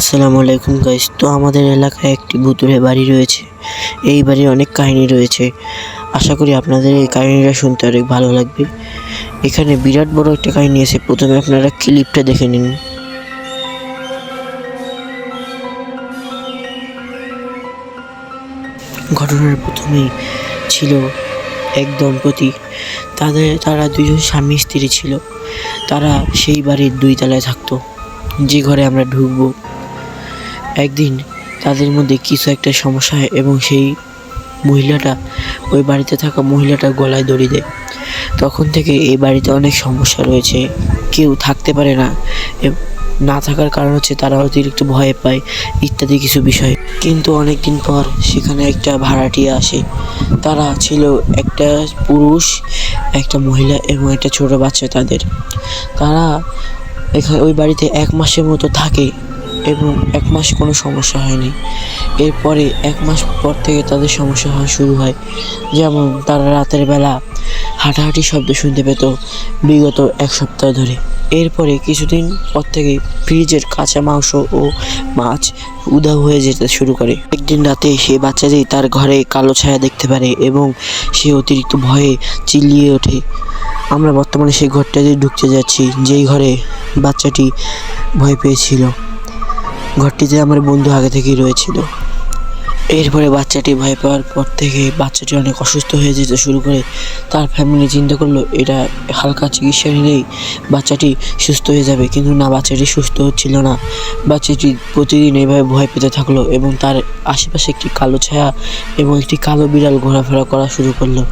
আসসালামু আলাইকুম গাইস তো আমাদের এলাকায় একটি ভুতুরে বাড়ি রয়েছে। এই বাড়ির অনেক কাহিনী রয়েছে। আশা করি আপনাদের এই কাহিনীটা শুনতে অনেক ভালো লাগবে। এখানে বিরাট বড় একটা কাহিনী আছে। প্রথমে আপনারা ক্লিপটা দেখে নিন। ঘটনার প্রথমেই ছিল এক দম্পতি। তাদের, তারা দুজন স্বামী স্ত্রী ছিল। তারা সেই বাড়ির দুই তলায় থাকতো। যে ঘরে আমরা ঢুকবো একদিন তাদের মধ্যে কিছু একটা সমস্যা হয় এবং সেই মহিলাটা, ওই বাড়িতে থাকা মহিলাটা গলায় দড়ি দেয়। তখন থেকে এই বাড়িতে অনেক সমস্যা রয়েছে। কেউ থাকতে পারে না। না থাকার কারণ হচ্ছে তারা অতিরিক্ত ভয় পায়, ইত্যাদি কিছু বিষয়। কিন্তু অনেক দিন পর সেখানে একটা ভাড়াটিয়া আসে। তারা ছিল একটা পুরুষ, একটা মহিলা এবং একটা ছোট বাচ্চা তাদের। তারা এখানে ওই বাড়িতে এক মাসের মতো থাকে। এবং এক মাস কোনো সমস্যা হয়নি। এরপরে এক মাস পর থেকে তাদের সমস্যা হওয়া শুরু হয়। যেমন তারা রাতের বেলা হাঁটাহাঁটি শব্দ শুনতে পেত বিগত এক সপ্তাহ ধরে। এরপরে কিছুদিন পর থেকে ফ্রিজের কাঁচা মাংস ও মাছ উধাও হয়ে যেতে শুরু করে। একদিন রাতে সে বাচ্চাটি তার ঘরে কালো ছায়া দেখতে পারে এবং সে অতিরিক্ত ভয়ে চিল্লিয়ে ওঠে। আমরা বর্তমানে সেই ঘরটাতে ঢুকতে যাচ্ছি, যেই ঘরে বাচ্চাটি ভয় পেয়েছিল। ঘরটিতে আমার বন্ধু আগে থেকেই রয়েছিল। এরপরে বাচ্চাটি ভয় পাওয়ার পর থেকে বাচ্চাটি অনেক অসুস্থ হয়ে যেতে শুরু করে। তার ফ্যামিলি চিন্তা করল, এটা হালকা চিকিৎসা নিলেই বাচ্চাটি সুস্থ হয়ে যাবে। কিন্তু না, বাচ্চাটি সুস্থ হচ্ছিল না। বাচ্চাটি প্রতিদিন এইভাবে ভয় পেতে থাকল এবং তার আশেপাশে একটি কালো ছায়া এবং একটি কালো বিড়াল ঘোরাফেরা করা শুরু করল।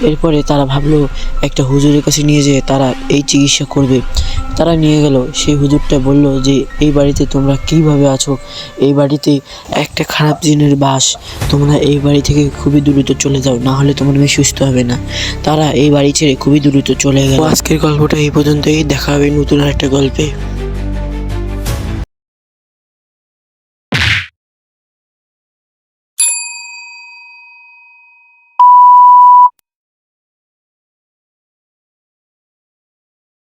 এরপরে তারা ভাবলো, একটা হুজুরের কাছে নিয়ে যেয়ে তারা এই চিকিৎসা করবে। তারা নিয়ে গেল। সেই হুজুরটা বলল যে, এই বাড়িতে তোমরা কীভাবে আছো? এই বাড়িতে একটা খারাপ জিনের বাস। তোমরা এই বাড়ি থেকে খুবই দ্রুত চলে যাও, না হলে তোমার মেয়ে সুস্থ হবে না। তারা এই বাড়ি ছেড়ে খুবই দ্রুত চলে গেল। আজকের গল্পটা এই পর্যন্তই। দেখা হবে নতুন একটা গল্পে।